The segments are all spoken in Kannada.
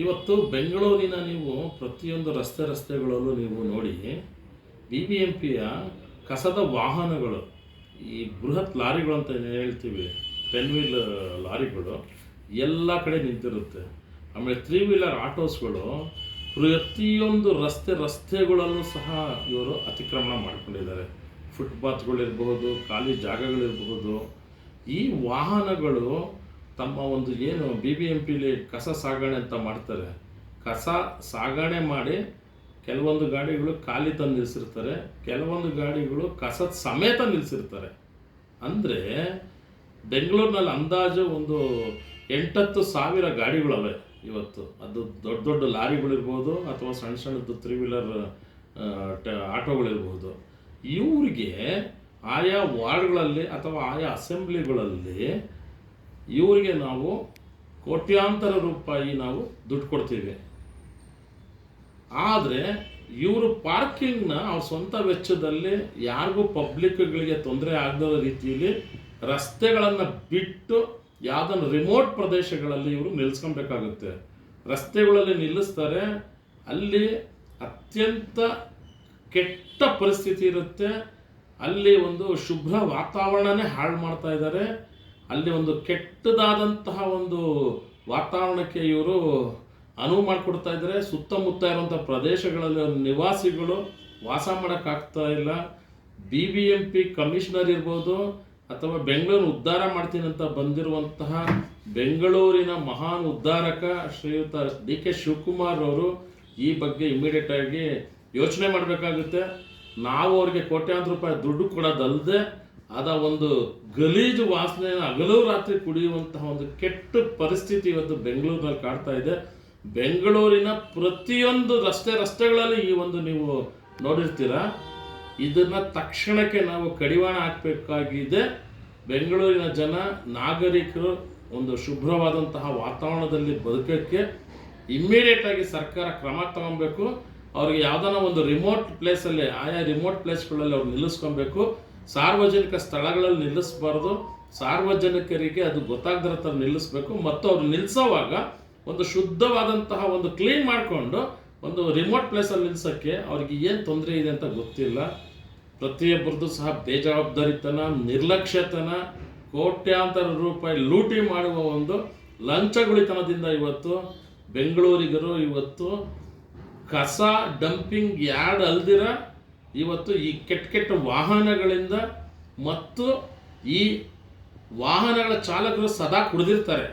ಇವತ್ತು ಬೆಂಗಳೂರಿನ ನೀವು ಪ್ರತಿಯೊಂದು ರಸ್ತೆ ರಸ್ತೆಗಳಲ್ಲೂ ನೀವು ನೋಡಿ ಬಿ ಬಿ ಎಂ ಪಿಯ ಕಸದ ವಾಹನಗಳು, ಈ ಬೃಹತ್ ಲಾರಿಗಳು ಅಂತ ಹೇಳ್ತೀವಿ ಟೆನ್ ವೀಲ್ ಲಾರಿಗಳು ಎಲ್ಲ ಕಡೆ ನಿಂತಿರುತ್ತೆ. ಆಮೇಲೆ ತ್ರೀ ವೀಲರ್ ಆಟೋಸ್ಗಳು ಪ್ರತಿಯೊಂದು ರಸ್ತೆ ರಸ್ತೆಗಳಲ್ಲೂ ಸಹ ಇವರು ಅತಿಕ್ರಮಣ ಮಾಡಿಕೊಂಡಿದ್ದಾರೆ. ಫುಟ್ಪಾತ್ಗಳಿರಬಹುದು ಖಾಲಿ ಜಾಗಗಳಿರಬಹುದು ಈ ವಾಹನಗಳು ತಮ್ಮ ಒಂದು ಏನು ಬಿ ಬಿ ಎಂ ಪಿಲಿ ಕಸ ಸಾಗಣೆ ಅಂತ ಮಾಡ್ತಾರೆ. ಕಸ ಸಾಗಣೆ ಮಾಡಿ ಕೆಲವೊಂದು ಗಾಡಿಗಳು ಖಾಲಿ ತಂದು ನಿಲ್ಲಿಸಿರ್ತಾರೆ ಕೆಲವೊಂದು ಗಾಡಿಗಳು ಕಸದ ಸಮೇತ ನಿಲ್ಲಿಸಿರ್ತಾರೆ ಅಂದರೆ ಬೆಂಗಳೂರಿನಲ್ಲಿ ಅಂದಾಜು ಒಂದು ಎಂಟತ್ತು ಸಾವಿರ ಗಾಡಿಗಳವೆ ಇವತ್ತು. ಅದು ದೊಡ್ಡ ದೊಡ್ಡ ಲಾರಿಗಳಿರ್ಬೋದು ಅಥವಾ ಸಣ್ಣ ಸಣ್ಣದು ತ್ರೀ ವೀಲರ್ ಆಟೋಗಳಿರ್ಬೋದು. ಇವರಿಗೆ ಆಯಾ ವಾರ್ಡ್ಗಳಲ್ಲಿ ಅಥವಾ ಆಯಾ ಅಸೆಂಬ್ಲಿಗಳಲ್ಲಿ ಇವರಿಗೆ ನಾವು ಕೋಟ್ಯಾಂತರ ರೂಪಾಯಿ ನಾವು ದುಡ್ಡು ಕೊಡ್ತೀವಿ. ಆದರೆ ಇವರು ಪಾರ್ಕಿಂಗ್ನ ಅವ್ರ ಸ್ವಂತ ವೆಚ್ಚದಲ್ಲಿ ಯಾರಿಗೂ ಪಬ್ಲಿಕ್ಗಳಿಗೆ ತೊಂದರೆ ಆಗದ ರೀತಿಯಲ್ಲಿ ರಸ್ತೆಗಳನ್ನು ಬಿಟ್ಟು ಯಾವುದನ್ನು ರಿಮೋಟ್ ಪ್ರದೇಶಗಳಲ್ಲಿ ಇವರು ನಿಲ್ಲಿಸ್ಕೊಬೇಕಾಗುತ್ತೆ ರಸ್ತೆಗಳಲ್ಲಿ ನಿಲ್ಲಿಸ್ತಾರೆ, ಅಲ್ಲಿ ಅತ್ಯಂತ ಕೆಟ್ಟ ಪರಿಸ್ಥಿತಿ ಇರುತ್ತೆ. ಅಲ್ಲಿ ಒಂದು ಶುಭ್ರ ವಾತಾವರಣನೇ ಹಾಳು ಮಾಡ್ತಾ ಇದ್ದಾರೆ ಅಲ್ಲಿ ಒಂದು ಕೆಟ್ಟದಾದಂತಹ ಒಂದು ವಾತಾವರಣಕ್ಕೆ ಇವರು ಅನುವು ಮಾಡಿಕೊಡ್ತಾ ಇದ್ದಾರೆ. ಸುತ್ತಮುತ್ತ ಇರುವಂಥ ಪ್ರದೇಶಗಳಲ್ಲಿ ನಿವಾಸಿಗಳು ವಾಸ ಮಾಡೋಕ್ಕಾಗ್ತಾ ಇಲ್ಲ. B B M P commissioner ಇರ್ಬೋದು ಅಥವಾ ಬೆಂಗಳೂರು ಉದ್ಧಾರ ಮಾಡ್ತೀನಿ ಅಂತ ಬಂದಿರುವಂತಹ ಬೆಂಗಳೂರಿನ ಮಹಾನ್ ಉದ್ಧಾರಕ ಶ್ರೀಯುತ ಡಿ ಕೆ ಶಿವಕುಮಾರ್ ಅವರು ಈ ಬಗ್ಗೆ ಇಮಿಡಿಯೇಟ್ ಆಗಿ ಯೋಚನೆ ಮಾಡಬೇಕಾಗುತ್ತೆ. ನಾವು ಅವ್ರಿಗೆ ಕೋಟ್ಯಾಂತರ ರೂಪಾಯಿ ದುಡ್ಡು ಕೊಡೋದಲ್ಲದೆ ಅದ ಒಂದು ಗಲೀಜು ವಾಸನೆಯನ್ನು ಹಗಲು ರಾತ್ರಿ ಕುಡಿಯುವಂತಹ ಒಂದು ಕೆಟ್ಟ ಪರಿಸ್ಥಿತಿ ಇವತ್ತು ಬೆಂಗಳೂರಿನಲ್ಲಿ ಕಾಡ್ತಾ ಇದೆ. ಬೆಂಗಳೂರಿನ ಪ್ರತಿಯೊಂದು ರಸ್ತೆ ರಸ್ತೆಗಳಲ್ಲಿ ಈ ಒಂದು ನೀವು ನೋಡಿರ್ತೀರಾ? ಇದನ್ನ ತಕ್ಷಣಕ್ಕೆ ನಾವು ಕಡಿವಾಣ ಹಾಕಬೇಕಾಗಿದೆ. ಬೆಂಗಳೂರಿನ ಜನ, ನಾಗರಿಕರು ಒಂದು ಶುಭ್ರವಾದಂತಹ ವಾತಾವರಣದಲ್ಲಿ ಬದುಕಕ್ಕೆ ಇಮ್ಮಿಡಿಯೇಟ್ ಆಗಿ ಸರ್ಕಾರ ಕ್ರಮ ತಗೊಬೇಕು. ಅವ್ರಿಗೆ ಯಾವ್ದಾನ ಒಂದು ರಿಮೋಟ್ ಪ್ಲೇಸಲ್ಲಿ ಆಯಾ ರಿಮೋಟ್ ಪ್ಲೇಸ್ಗಳಲ್ಲಿ ಅವ್ರು ನಿಲ್ಲಿಸ್ಕೊಬೇಕು. ಸಾರ್ವಜನಿಕ ಸ್ಥಳಗಳಲ್ಲಿ ನಿಲ್ಲಿಸಬಾರ್ದು. ಸಾರ್ವಜನಿಕರಿಗೆ ಅದು ಗೊತ್ತಾಗದ್ರ ಥರ ನಿಲ್ಲಿಸ್ಬೇಕು. ಮತ್ತು ಅವ್ರು ನಿಲ್ಲಿಸೋವಾಗ ಒಂದು ಶುದ್ಧವಾದಂತಹ ಒಂದು ಕ್ಲೀನ್ ಮಾಡಿಕೊಂಡು ಒಂದು ರಿಮೋಟ್ ಪ್ಲೇಸಲ್ಲಿ ನಿಲ್ಲಿಸೋಕ್ಕೆ ಅವ್ರಿಗೆ ಏನು ತೊಂದರೆ ಇದೆ ಅಂತ ಗೊತ್ತಿಲ್ಲ. ಪ್ರತಿಯೊಬ್ಬರದ್ದು ಸಹ ಬೇಜವಾಬ್ದಾರಿತನ, ನಿರ್ಲಕ್ಷ್ಯತನ, ಕೋಟ್ಯಾಂತರ ರೂಪಾಯಿ ಲೂಟಿ ಮಾಡುವ ಒಂದು ಲಂಚಗುಳಿತನದಿಂದ ಇವತ್ತು, ಬೆಂಗಳೂರಿಗರು ಇವತ್ತು ಕಸ ಡಂಪಿಂಗ್ ಯಾರ್ಡ್ ಅಲ್ದಿರ ಇವತ್ತು ಈ ಕೆಟ್ಟ ಕೆಟ್ಟ ವಾಹನಗಳಿಂದ ಮತ್ತು ಈ ವಾಹನಗಳ ಚಾಲಕರು ಸದಾ ಕುಡಿದಿರ್ತಾರೆ.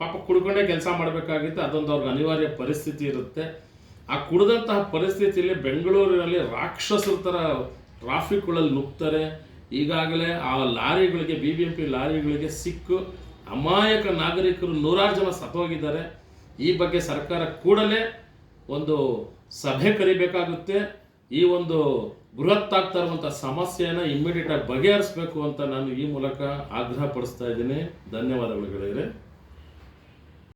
ಪಾಪ ಕುಡ್ಕೊಂಡೇ ಕೆಲಸ ಮಾಡಬೇಕಾಗಿತ್ತು, ಅದೊಂದು ಅವ್ರಿಗೆ ಅನಿವಾರ್ಯ ಪರಿಸ್ಥಿತಿ ಇರುತ್ತೆ. ಆ ಕುಡಿದಂತಹ ಪರಿಸ್ಥಿತಿಯಲ್ಲಿ ಬೆಂಗಳೂರಿನಲ್ಲಿ ರಾಕ್ಷಸರ ಥರ ಟ್ರಾಫಿಕ್ಗಳಲ್ಲಿ ನುಗ್ತಾರೆ. ಈಗಾಗಲೇ ಆ ಲಾರಿಗಳಿಗೆ ಬಿ ಬಿ ಎಂ ಪಿ ಲಾರಿಗಳಿಗೆ ಸಿಕ್ಕು. ಅಮಾಯಕ ನಾಗರಿಕರು ನೂರಾರು ಜನ ಸತ್ತೋಗಿದ್ದಾರೆ. ಈ ಬಗ್ಗೆ ಸರ್ಕಾರ ಕೂಡಲೇ ಒಂದು ಸಭೆ ಕರಿಬೇಕಾಗುತ್ತೆ. ಈ ಒಂದು ಬೃಹತ್ ಆಗ್ತಾ ಇರುವಂಥ ಸಮಸ್ಯೆಯನ್ನು ಇಮ್ಮಿಡಿಯೇಟ್ ಆಗಿ ಬಗೆಹರಿಸಬೇಕು ಅಂತ ನಾನು ಈ ಮೂಲಕ ಆಗ್ರಹ ಪಡಿಸ್ತಾ ಇದ್ದೀನಿ. ಧನ್ಯವಾದಗಳು ಗೆಳೆಯರೆ.